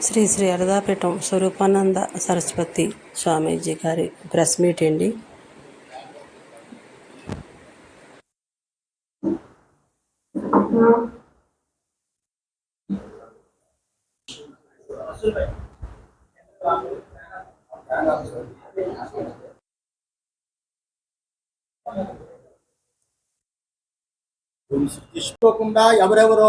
శ్రీ శ్రీ అరదాపీఠం స్వరూపానంద సరస్వతి స్వామీజీ గారి press meet అండి. తీసుకోకుండా ఎవరెవరో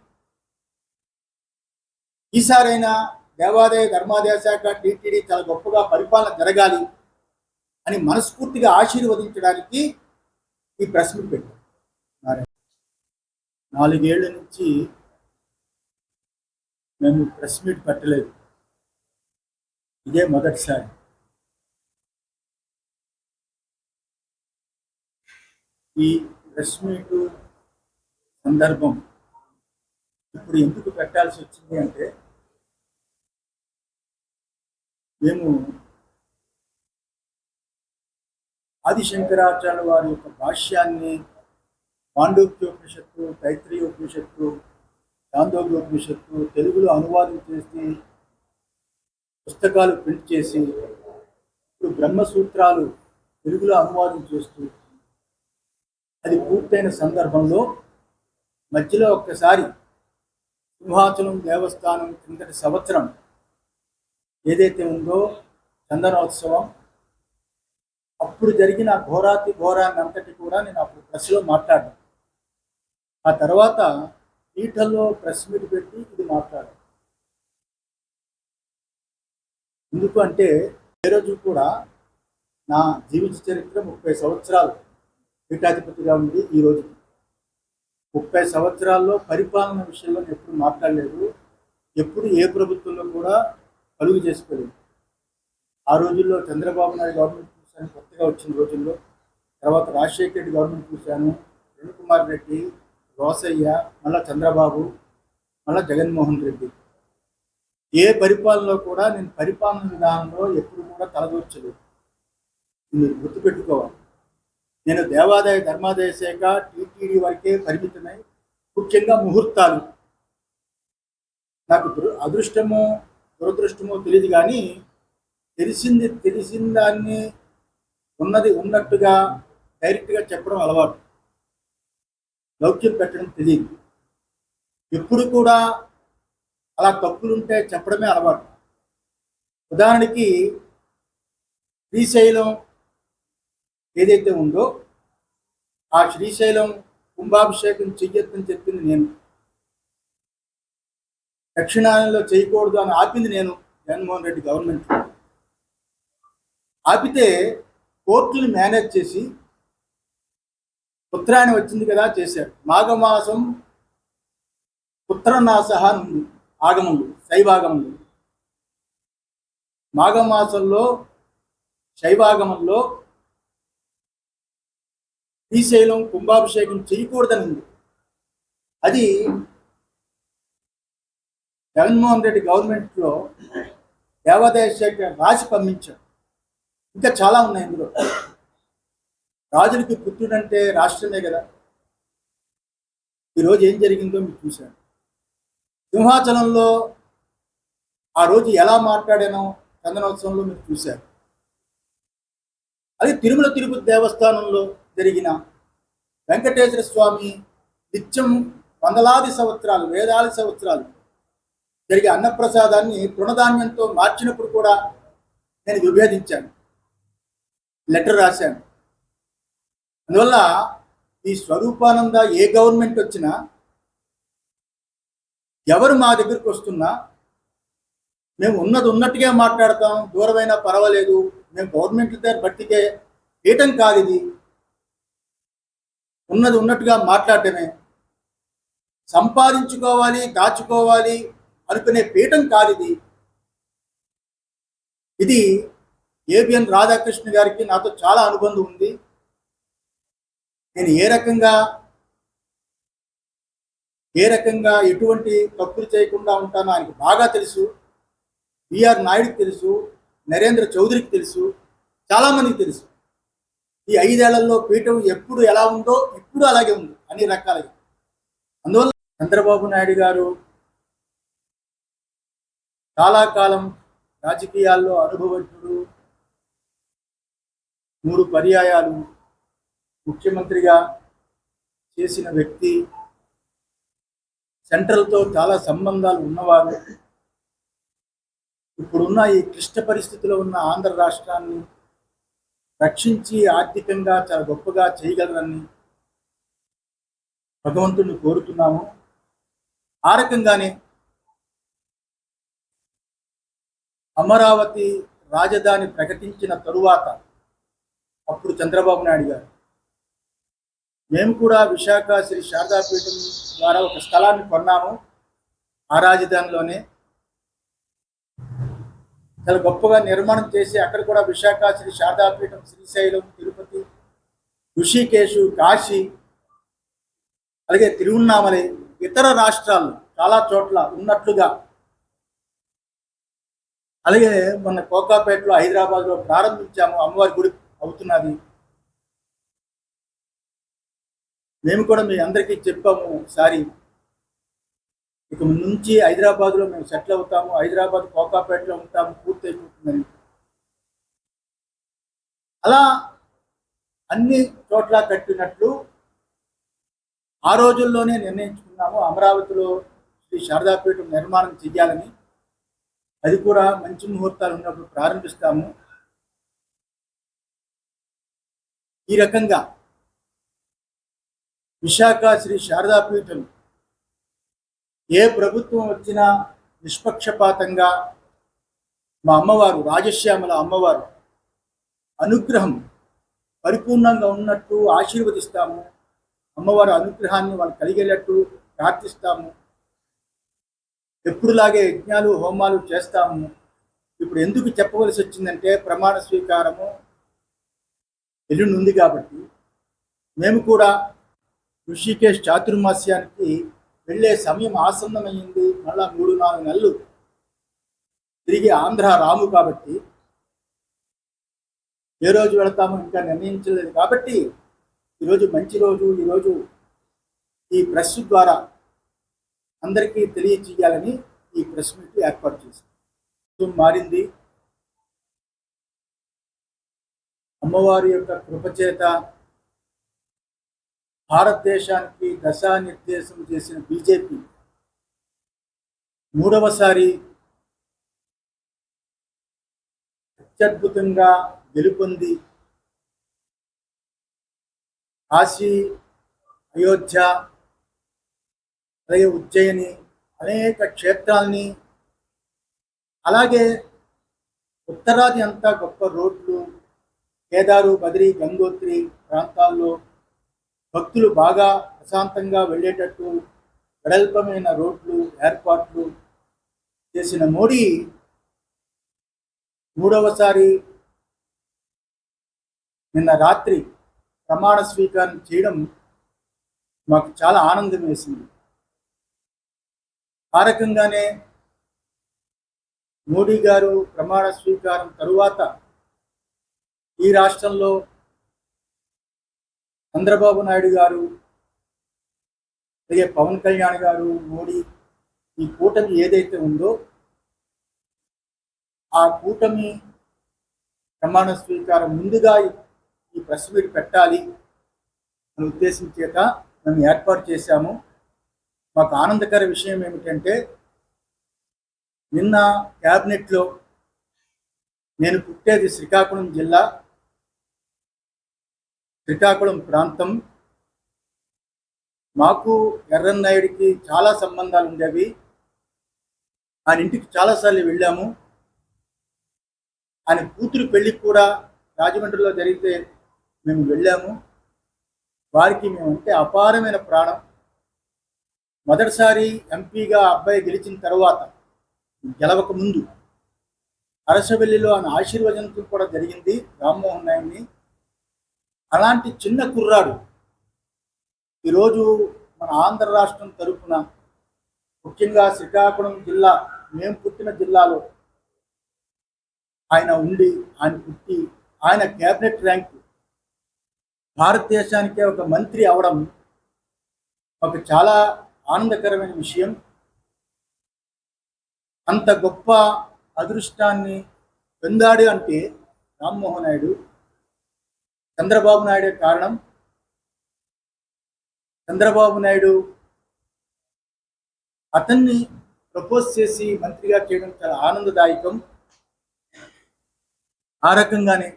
ఈసారైనా దేవాదాయ ధర్మాదాయ శాఖ టీటీడీ చాలా గొప్పగా పరిపాలన జరగాలి అని మనస్ఫూర్తిగా ఆశీర్వదించడానికి ఈ ప్రెస్ మీట్ పెట్టారు నాలుగేళ్ళ నుంచి మేము ప్రెస్ మీట్ పెట్టలేదు. ఇదే మొదటిసారి. ఈ ప్రెస్ మీట్ సందర్భం ఇప్పుడు ఎందుకు పెట్టాల్సి వచ్చింది అంటే మేము ఆదిశంకరాచార్య వారి యొక్క భాష్యాన్ని పాండోక్యోపనిషత్తు తైత్రీయోపనిషత్తు చాందోగ్యోపనిషత్తు తెలుగులో అనువాదం చేసి పుస్తకాలు ప్రింట్ చేసి ఇప్పుడు బ్రహ్మసూత్రాలు తెలుగులో అనువాదం చేస్తూ అది పూర్తయిన సందర్భంలో మధ్యలో ఒక్కసారి సింహాచలం దేవస్థానం కిందటి సంవత్సరం ఏదైతే ఉందో చందనోత్సవం అప్పుడు జరిగిన ఘోరాతి ఘోరాన్ని అంతటి కూడా నేను అప్పుడు ప్రెస్లో మాట్లాడాను. ఆ తర్వాత పీఠల్లో ప్రెస్ మీట్ పెట్టి ఇది మాట్లాడాను. ఎందుకు అంటే ఏ రోజు కూడా నా జీవిత చరిత్ర ముప్పై సంవత్సరాలు పీఠాధిపతిగా ఉంది ఈ రోజు. ముప్పై సంవత్సరాల్లో పరిపాలన విషయంలో నేను ఎప్పుడు మాట్లాడలేదు. ఎప్పుడు ఏ ప్రభుత్వంలో కూడా కలుగు చేసుకోలేదు ఆ రోజుల్లో చంద్రబాబు నాయుడు గవర్నమెంట్ చూశాను కొత్తగా వచ్చిన రోజుల్లో తర్వాత రాజశేఖర రెడ్డి గవర్నమెంట్ చూశాను కుమార్ రెడ్డి రోసయ్య మళ్ళా చంద్రబాబు మళ్ళా జగన్మోహన్ రెడ్డి. ఏ పరిపాలనలో కూడా నేను పరిపాలన విధానంలో ఎప్పుడు కూడా తలదూర్చలేదు. మీరు గుర్తుపెట్టుకోవాలి. నేను దేవాదాయ ధర్మాదాయ శాఖ టీటీడీ వరకే పరిమితమై ముఖ్యంగా ముహూర్తాలు. నాకు అదృష్టము దురదృష్టమో తెలియదు కానీ తెలిసింది తెలిసిన దాన్ని ఉన్నది ఉన్నట్టుగా డైరెక్ట్గా చెప్పడం అలవాటు. లౌక్యం పెట్టడం తెలియదు ఎప్పుడు కూడా అలా తప్పులుంటే చెప్పడమే అలవాటు. ఉదాహరణకి శ్రీశైలం ఏదైతే ఉందో ఆ శ్రీశైలం కుంభాభిషేకం చెయ్యొద్దని చెప్పింది నేను. దక్షిణాయనంలో చేయకూడదు అని ఆపింది నేను జగన్మోహన్ రెడ్డి గవర్నమెంట్. ఆపితే కోర్టుని మేనేజ్ చేసి ఉత్తరాయణ వచ్చింది కదా చేశారు మాఘమాసం పుత్రనాశ ఆగమములు ఉంది ఆగమంలో శైవాగమంలో మాఘమాసంలో శైవాగమంలో శ్రీశైలం కుంభాభిషేకం చేయకూడదని ఉంది. అది జగన్మోహన్ రెడ్డి గవర్నమెంట్లో దేవాదాయ శాఖ రాసి పంపించాడు ఇంకా చాలా ఉన్నాయి ఇందులో. రాజులకి పుత్రుడంటే రాష్ట్రమే కదా. ఈరోజు ఏం జరిగిందో మీరు చూశారు. సింహాచలంలో ఆ రోజు ఎలా మాట్లాడానో చందనోత్సవంలో మీరు చూశారు. అది తిరుమల తిరుపతి దేవస్థానంలో జరిగిన వెంకటేశ్వర స్వామి నిత్యం వందలాది సంవత్సరాలు వేలాది సంవత్సరాలు జరిగే అన్నప్రసాదాన్ని తృణధాన్యంతో మార్చినప్పుడు కూడా నేను విభేదించాను. లెటర్ రాశాను. అందువల్ల ఈ స్వరూపానంద ఏ గవర్నమెంట్ వచ్చినా ఎవరు మా దగ్గరికి వస్తున్నా మేము ఉన్నది ఉన్నట్టుగా మాట్లాడతాం దూరమైనా పర్వాలేదు మేము గవర్నమెంట్ దగ్గర బట్టికే చేయటం కాదు ఇది. ఉన్నది ఉన్నట్టుగా మాట్లాడటమే. సంపాదించుకోవాలి దాచుకోవాలి అనుకునే పీఠం కాదు ఇది ఇది ఏబిఎన్ రాధాకృష్ణ గారికి నాతో చాలా అనుబంధం ఉంది. నేను ఏ రకంగా ఏ రకంగా ఎటువంటి తప్పులు చేయకుండా ఉంటానో ఆయనకు బాగా తెలుసు. బిఆర్ నాయుడుకి తెలుసు నరేంద్ర చౌదరికి తెలుసు చాలామందికి తెలుసు. ఈ ఐదేళ్ళలో పీఠం ఎప్పుడు ఎలా ఉందో ఇప్పుడు అలాగే ఉంది అన్ని రకాలుగా. అందువల్ల చంద్రబాబు నాయుడు గారు చాలా కాలం రాజకీయాల్లో అనుభవజ్ఞుడు మూడు పర్యాయాలు ముఖ్యమంత్రిగా చేసిన వ్యక్తి సెంట్రల్తో చాలా సంబంధాలు ఉన్నవారు. ఇప్పుడున్న ఈ క్లిష్ట పరిస్థితిలో ఉన్న ఆంధ్ర రాష్ట్రాన్ని రక్షించి ఆర్థికంగా చాలా గొప్పగా చేయగలరని భగవంతుడిని కోరుతున్నాము. ఆ రకంగానే అమరావతి రాజధాని ప్రకటించిన తరువాత అప్పుడు చంద్రబాబు నాయుడు గారు. మేము కూడా విశాఖ శ్రీ శారదాపీఠం ద్వారా ఒక స్థలాన్ని కొన్నాము. ఆ రాజధానిలోనే చాలా గొప్పగా నిర్మాణం చేసి అక్కడ కూడా విశాఖ శ్రీ శారదాపీఠం శ్రీశైలం తిరుపతి ఋషికేశు కాశీ అలాగే తిరువన్నామలై ఇతర రాష్ట్రాలు చాలా చోట్ల ఉన్నట్లుగా అలాగే మన కోకాపేటలో హైదరాబాద్లో ప్రారంభించాము అమ్మవారి గుడి అవుతున్నది. మేము కూడా మీ అందరికీ చెప్పాము ఒకసారి ఇక నుంచి హైదరాబాద్లో మేము సెటిల్ అవుతాము హైదరాబాద్ కోకాపేటలో ఉంటాము పూర్తి అయిపోతుందని. అలా అన్ని చోట్ల కట్టినట్లు ఆ రోజుల్లోనే నిర్ణయించుకున్నాము అమరావతిలో శ్రీ శారదాపీఠం నిర్మాణం చెయ్యాలని. అది కూడా మంచి ముహూర్తాలు ఉన్నప్పుడు ప్రారంభిస్తాము. ఈ రకంగా విశాఖ శ్రీ శారదాపీఠం ఏ ప్రభుత్వం వచ్చినా నిష్పక్షపాతంగా మా అమ్మవారు రాజశ్యామల అమ్మవారు అనుగ్రహం పరిపూర్ణంగా ఉన్నట్టు ఆశీర్వదిస్తాము. అమ్మవారి అనుగ్రహాన్ని వాళ్ళు కలిగేటట్టు ప్రార్థిస్తాము. ఎప్పుడులాగే యజ్ఞాలు హోమాలు చేస్తాము. ఇప్పుడు ఎందుకు చెప్పవలసి వచ్చిందంటే ప్రమాణ స్వీకారము ఎల్లుండి ఉంది కాబట్టి మేము కూడా ఋషికేశ్ చాతుర్మాస్యానికి వెళ్ళే సమయం ఆసన్నమైంది. మళ్ళా మూడు నాలుగు నెలలు తిరిగి ఆంధ్ర రాము కాబట్టి ఏ రోజు వెళతామో ఇంకా నిర్ణయించలేదు కాబట్టి ఈరోజు మంచి రోజు ఈరోజు ఈ ప్రెస్ ద్వారా అందరికీ తెలియజేయాలని ఈ ప్రెస్ మీట్ ఏర్పాటు చేశారు. మారింది. అమ్మవారి యొక్క కృపచేత భారతదేశానికి దశానిర్దేశం చేసిన బీజేపీ మూడవసారి అత్యద్భుతంగా గెలుపొంది కాశీ అయోధ్య అలాగే ఉజ్జయిని అనేక క్షేత్రాలని అలాగే ఉత్తరాది అంతా గొప్ప రోడ్లు కేదారు బద్రి గంగోత్రి ప్రాంతాల్లో భక్తులు బాగా ప్రశాంతంగా వెళ్ళేటట్టు వెడల్పమైన రోడ్లు ఏర్పాట్లు చేసిన మోడీ మూడవసారి నిన్న రాత్రి ప్రమాణ స్వీకారం చేయడం మాకు చాలా ఆనందం వేసింది. ఆ రకంగానే మోడీ గారు ప్రమాణ స్వీకారం తరువాత ఈ రాష్ట్రంలో చంద్రబాబు నాయుడు గారు అలాగే పవన్ కళ్యాణ్ గారు మోడీ ఈ కూటమి ఏదైతే ఉందో ఆ కూటమి ప్రమాణ స్వీకారం ముందుగా ఈ ప్రెస్ మీట్ పెట్టాలి అనే ఉద్దేశం చేత మేము ఏర్పాటు చేశాము. మాకు ఆనందకర విషయం ఏమిటంటే నిన్న క్యాబినెట్లో నేను పుట్టేది శ్రీకాకుళం జిల్లా శ్రీకాకుళం ప్రాంతం. మాకు ఎర్రన్నాయుడికి చాలా సంబంధాలు ఉండేవి. ఆయన ఇంటికి చాలాసార్లు వెళ్ళాము. ఆయన కూతురు పెళ్ళికి కూడా రాజమండ్రిలో జరిగితే మేము వెళ్ళాము. వారికి మేము అంటే అపారమైన ప్రాణం. మొదటిసారి ఎంపీగా అబ్బాయి గెలిచిన తర్వాత గెలవక ముందు అరసవెల్లిలో ఆయన ఆశీర్వచనం కూడా జరిగింది రామ్మోహన్ నాయుడిని. అలాంటి చిన్న కుర్రాడు ఈరోజు మన ఆంధ్ర రాష్ట్రం తరఫున ముఖ్యంగా శ్రీకాకుళం జిల్లా మేము పుట్టిన జిల్లాలో ఆయన ఉండి ఆయన పుట్టి ఆయన క్యాబినెట్ ర్యాంక్ భారతదేశానికే ఒక మంత్రి అవడం ఒక చాలా ఆనందకరమైన విషయం. అంత గొప్ప అదృష్టాన్ని పొందాడు అంటే రామ్మోహన్ నాయుడు చంద్రబాబు నాయుడే కారణం. చంద్రబాబు నాయుడు అతన్ని ప్రపోజ్ చేసి మంత్రిగా చేయడం చాలా ఆనందదాయకం. ఆ రకంగానే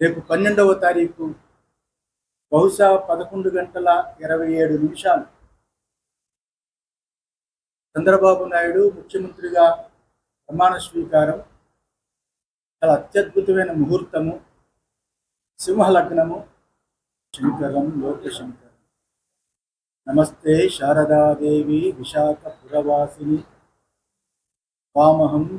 రేపు పన్నెండవ తారీఖు బహుశా పదకొండు గంటల ఇరవై ఏడు నిమిషాలు. చంద్రబాబు నాయుడు ముఖ్యమంత్రిగా ప్రమాణ స్వీకారం చాలా అత్యద్భుతమైన ముహూర్తము సింహలగ్నము. శంకరం లోకశంకరం. నమస్తే శారదాదేవి విశాఖ పురవాసిని వామహం